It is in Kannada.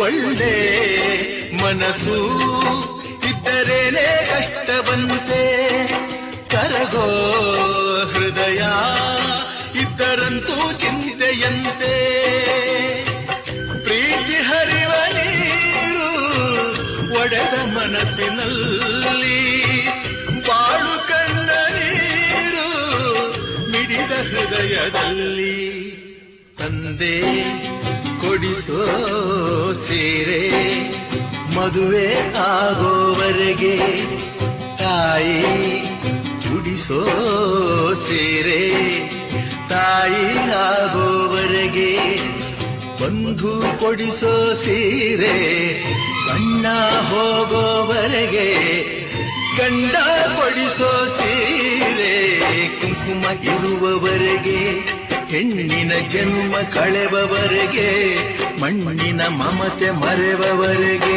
ಒಳ್ಳೆ ಮನಸ್ಸು ಇದ್ದರೇನೆ ಕಷ್ಟವಂತೆ. ಕರಗೋ ಹೃದಯ ಇದ್ದರಂತೂ ಚಿಂತೆಯಂತೆ. ಪ್ರೀತಿ ಹರಿವ ನೀರು ಒಡೆದ ಮನಸ್ಸಿನಲ್ಲಿ. ಬಾಳು ಕಣ್ಣ ಮಿಡಿದ ಹೃದಯದಲ್ಲಿ ತಂದೆ. ಕೊಡಿಸೋ ಸೀರೆ ಮದುವೆ ಆಗೋವರೆಗೆ ತಾಯಿ ಕುಡಿಸೋ ಸೀರೆ ತಾಯಿ ಆಗೋವರೆಗೆ ಬಂಧು ಕೊಡಿಸೋ ಸೀರೆ ಬಣ್ಣ ಹೋಗೋವರೆಗೆ ಗಂಡ ಕೊಡಿಸೋ ಸೀರೆ ಕುಂಕುಮ ಇರುವವರೆಗೆ ಹೆಣ್ಣಿನ ಜನ್ಮ ಕಳೆವವರೆಗೆ ಮಣ್ಣಿನ ಮಮತೆ ಮರೆವವರೆಗೆ